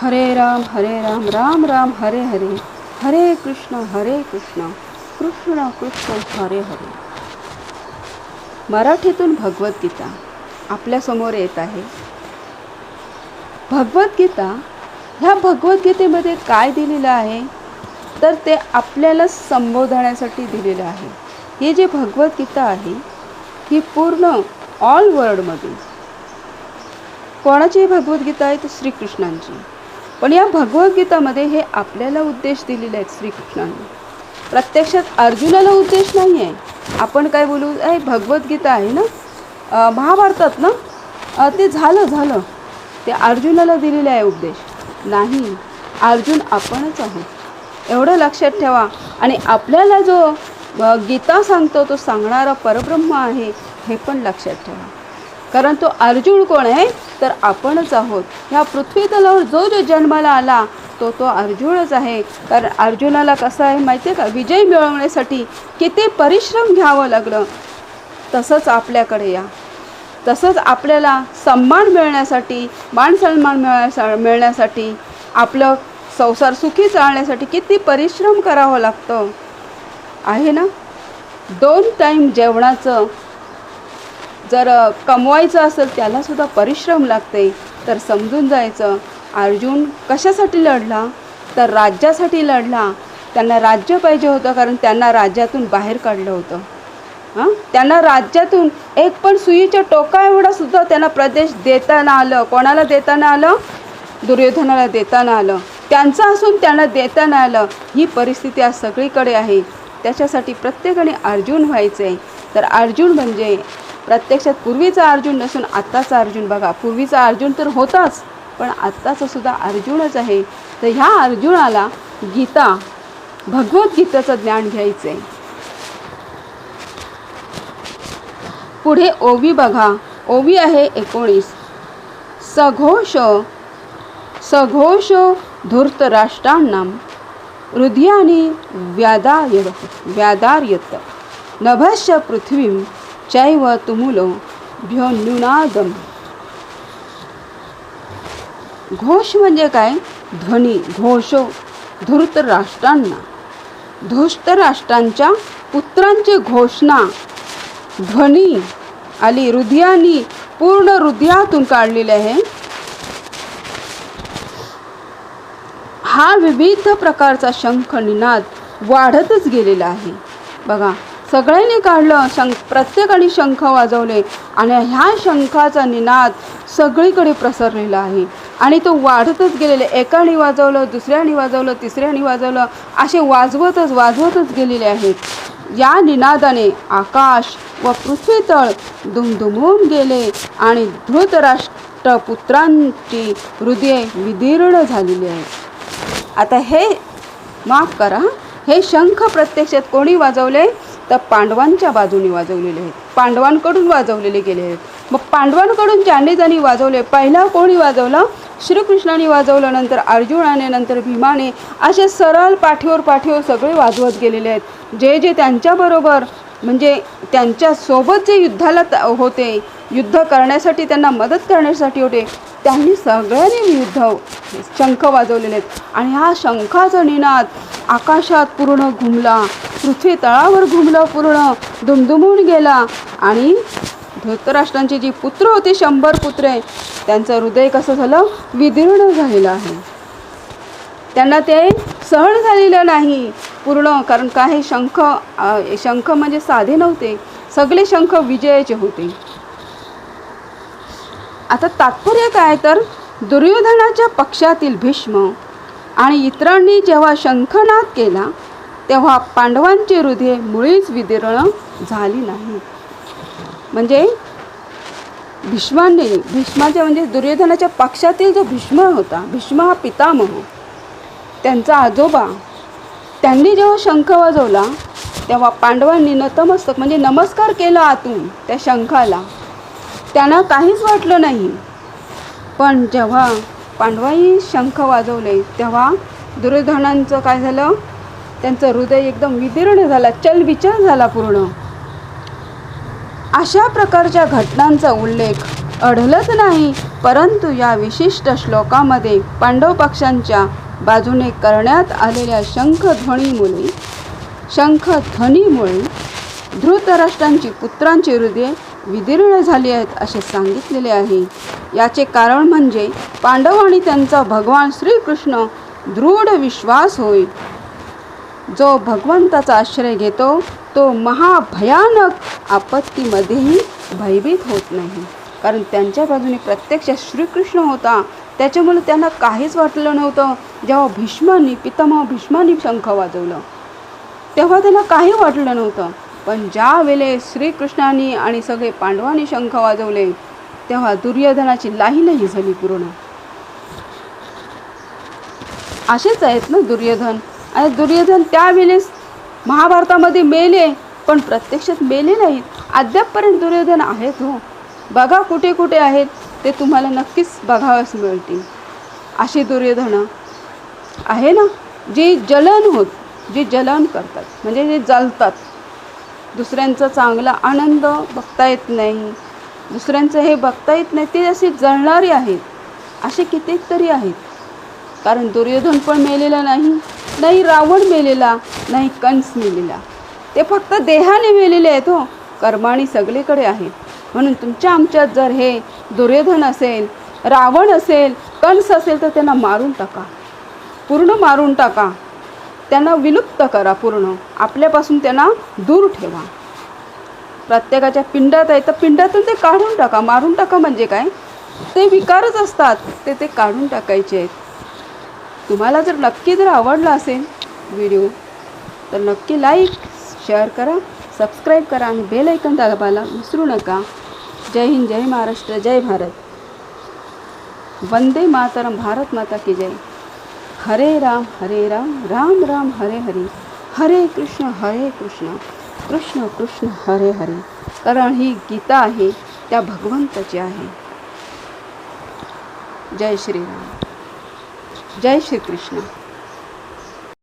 हरे राम हरे राम राम राम हरे हरे. हरे कृष्ण हरे कृष्ण. कृष्ण कृष्ण हरे हरे. मराठीतून भगवद्गीता आपल्यासमोर येत आहे. भगवद्गीता ह्या भगवद्गीतेमध्ये काय दिलेलं आहे? तर ते आपल्याला संबोधण्यासाठी दिलेलं आहे. ही जी भगवद्गीता आहे ही पूर्ण ऑल वर्ल्डमधून कोणाची भगवद्गीता आहे तर श्रीकृष्णांची. पण या भगवद्गीतामध्ये हे आपल्याला उद्देश दिलेले आहेत श्रीकृष्णाने. प्रत्यक्षात अर्जुनाला उद्देश नाही आहे आपण काय बोलू? आहे भगवद्गीता आहे ना? महाभारतात ना? ते झालं झालं. ते अर्जुनाला दिलेले आहे उपदेश नाही अर्जुन आपणच आहोत एवढं लक्षात ठेवा. आणि आपल्याला जो गीता सांगतो तो सांगणारा परब्रह्म आहे हे पण लक्षात ठेवा. कारण तो अर्जुन कोण आहे? तर आपणच आहोत. ह्या पृथ्वीतलावर जो जो जन्माला आला तो तो अर्जुनच आहे. कारण अर्जुनाला कसं आहे माहिती आहे का? विजय मिळवण्यासाठी किती परिश्रम घ्यावं लागलं. तसंच आपल्याकडे या. तसंच आपल्याला सन्मान मिळण्यासाठी मान सन्मान मिळण्यासा मिळण्यासाठी आपलं संसार सुखी चालण्यासाठी किती परिश्रम करावं लागतं. आहे ना? दोन टाईम जेवणाचं जर कमवायचं असेल त्यालासुद्धा परिश्रम लागते तर समजून जायचं अर्जुन कशासाठी लढला? तर राज्यासाठी लढला. त्यांना राज्य पाहिजे होतं कारण त्यांना राज्यातून बाहेर काढलं होतं. हां? त्यांना राज्यातून एक पण सुईच्या टोका एवढासुद्धा त्यांना प्रदेश देताना आलं. कोणाला देताना आलं? दुर्योधनाला देताना आलं. त्यांचं असून त्यांना देताना आलं. ही परिस्थिती आज सगळीकडे आहे. त्याच्यासाठी प्रत्येकाने अर्जुन व्हायचं आहे तर अर्जुन म्हणजे प्रत्यक्षात पूर्वीचा अर्जुन नसून आत्ताचा अर्जुन बघा. पूर्वीचा अर्जुन तर होताच पण आत्ताचा सुद्धा अर्जुनच आहे. तर ह्या अर्जुनाला गीता भगवद्गीतेचं ज्ञान घ्यायचं आहे पुढे ओवी बघा. ओवी आहे एकोणीस. सघोष सघोष धूर्तराष्ट्रांना हृदयाने व्यादार व्यादार्यत नभस्य पृथ्वी चैव तुमुलो भ्योन्युनादम घोष म्हणजे काय? ध्वनी घोष धूर्तराष्ट्रांना. धृष्टराष्ट्रांच्या पुत्रांची घोषणा ध्वनी आली हृदयानी पूर्ण हृदयातून काढलेले आहे. हा विविध प्रकारचा शंख निनाद वाढतच गेलेला आहे. बघा सगळ्यांनी काढलं शंख प्रत्येकाने शंख वाजवले आणि ह्या शंखाचा निनाद सगळीकडे प्रसरलेला आहे. आणि तो वाढतच गेलेला एकाने वाजवलं दुसऱ्याने वाजवलं तिसऱ्याने वाजवलं असे वाजवतच वाजवतच गेलेले आहेत. या निनादाने आकाश व पृथ्वी तळ दुमदुमून गेले आणि धृतराष्ट्रपुत्रांची हृदय हृदये विदीर्ण झालेली आहेत. आता हे माफ करा हे शंख प्रत्यक्षात कोणी वाजवले? तर पांडवांच्या बाजूने वाजवलेले आहेत. पांडवांकडून वाजवलेले गेले आहेत. मग पांडवांकडून ज्यांनी ज्यांनी वाजवले पहिला कोणी वाजवला? श्रीकृष्णाने वाजवलं नंतर अर्जुनाने नंतर भीमाने असे सरळ पाठीवर पाठीवर सगळे वाजवत गेलेले आहेत. जे जे त्यांच्याबरोबर म्हणजे त्यांच्यासोबत जे युद्धाला त- होते युद्ध करण्यासाठी त्यांना मदत करण्यासाठी होते त्यांनी सगळ्यांनी युद्ध शंख वाजवलेले आहेत. आणि हा शंखाचा निनाद आकाशात पूर्ण घुमला पृथ्वी तळावर घुमला पूर्ण दुमदुमून गेला. आणि धृतराष्ट्रांचे जी पुत्र होते शंभर पुत्रे त्यांचं हृदय कसं झालं? विदीर्ण झालेलं आहे. त्यांना ते सहन झालेलं नाही. पूर्ण कारण काय शंख शंख म्हणजे साधे नव्हते. सगळे शंख विजयाचे होते. आता तात्पर्य काय? तर दुर्योधनाच्या पक्षातील भीष्म. आणि इतरांनी जेव्हा शंखनाद केला तेव्हा पांडवांची हृदय मुळीच विदीर्ण झाली नाही. म्हणजे भीष्मांनी भीष्माच्या म्हणजे दुर्योधनाच्या पक्षातील जो भीष्म होता भीष्म हा पितामह त्यांचा आजोबा त्यांनी जेव्हा शंख वाजवला तेव्हा पांडवांनी नतमस्तक म्हणजे नमस्कार केला आतून त्या शंखाला. त्यांना काहीच वाटलं नाही. पण जेव्हा पांडवांनी शंख वाजवले. तेव्हा दुर्योधनांचं काय झालं? त्यांचं हृदय एकदम विदीर्ण झाला चलविचल झाला पूर्ण. अशा प्रकारच्या घटनांचा उल्लेख अढलच नाही परंतु या विशिष्ट श्लोकामध्ये पांडव पक्षांच्या बाजूने करण्यात आलेल्या शंखध्वनीमुळे शंखध्वनीमुळे धृतराष्ट्रांची पुत्रांची हृदये विदीर्ण झाली आहेत असे सांगितलेले आहे. याचे कारण म्हणजे पांडव आणि त्यांचा भगवान श्रीकृष्ण दृढ विश्वास होय. जो भगवंताचा आश्रय घेतो तो महाभयानक आपत्तीमध्येही भयभीत होत नाही. कारण त्यांच्या बाजूने प्रत्यक्ष श्रीकृष्ण होता त्याच्यामुळे त्यांना काहीच वाटलं नव्हतं. जेव्हा भीष्मांनी पितामह भीष्मांनी शंख वाजवलं तेव्हा त्यांना काही वाटलं नव्हतं. पण ज्या वेळेस श्रीकृष्णाने आणि सगळे पांडवांनी शंख वाजवले तेव्हा दुर्योधनाची लाहीलही झाली पूर्ण. असेच आहेत ना दुर्योधन. आणि दुर्योधन त्यावेळेस महाभारतामध्ये मेले पण प्रत्यक्षात मेले नाहीत. अद्यापपर्यंत दुर्योधन आहेत हो. बघा कुठे कुठे आहेत ते तुम्हाला नक्कीच बघावयास मिळतील. अशी दुर्योधनं आहे ना जी जलन होत जी जलन करतात म्हणजे जे जलतात. दुसऱ्यांचा चांगला आनंद बघता येत नाही. दुसऱ्यांचं हे बघता येत नाही ते असे जळणारे आहेत असे कित्येक तरी आहेत. कारण दुर्योधन पण मेलेला नाही नाही रावण मेलेला नाही कंस मेलेला. ते फक्त देहाने मेलेले आहेत हो कर्माणी सगळीकडे आहेत. म्हणून तुमच्या आमच्यात जर हे दुर्योधन असेल रावण असेल कंस असेल तर त्यांना मारून टाका. पूर्ण मारून टाका. त्यांना विलुप्त करा पूर्ण. आपल्यापासून त्यांना दूर ठेवा. प्रत्येकाच्या पिंडात आहे. तर पिंडातून ते काढून टाका. मारून टाका म्हणजे काय? ते विकारच असतात. ते ते काढून टाकायचे आहेत. तुम्हाला जर नक्की जर आवडला असेल व्हिडिओ तर नक्की लाईक शेअर करा सबस्क्राईब करा आणि बेल ऐकन दाबायला विसरू नका. जय हिंद जय महाराष्ट्र जय भारत. वंदे मातरम भारत माता की जय. हरे राम हरे राम राम राम हरे हरे. हरे कृष्ण हरे कृष्ण. कृष्ण कृष्ण हरे हरे. कारण ही गीता आहे त्या भगवंताची आहे. जय श्रीराम. जय श्री कृष्ण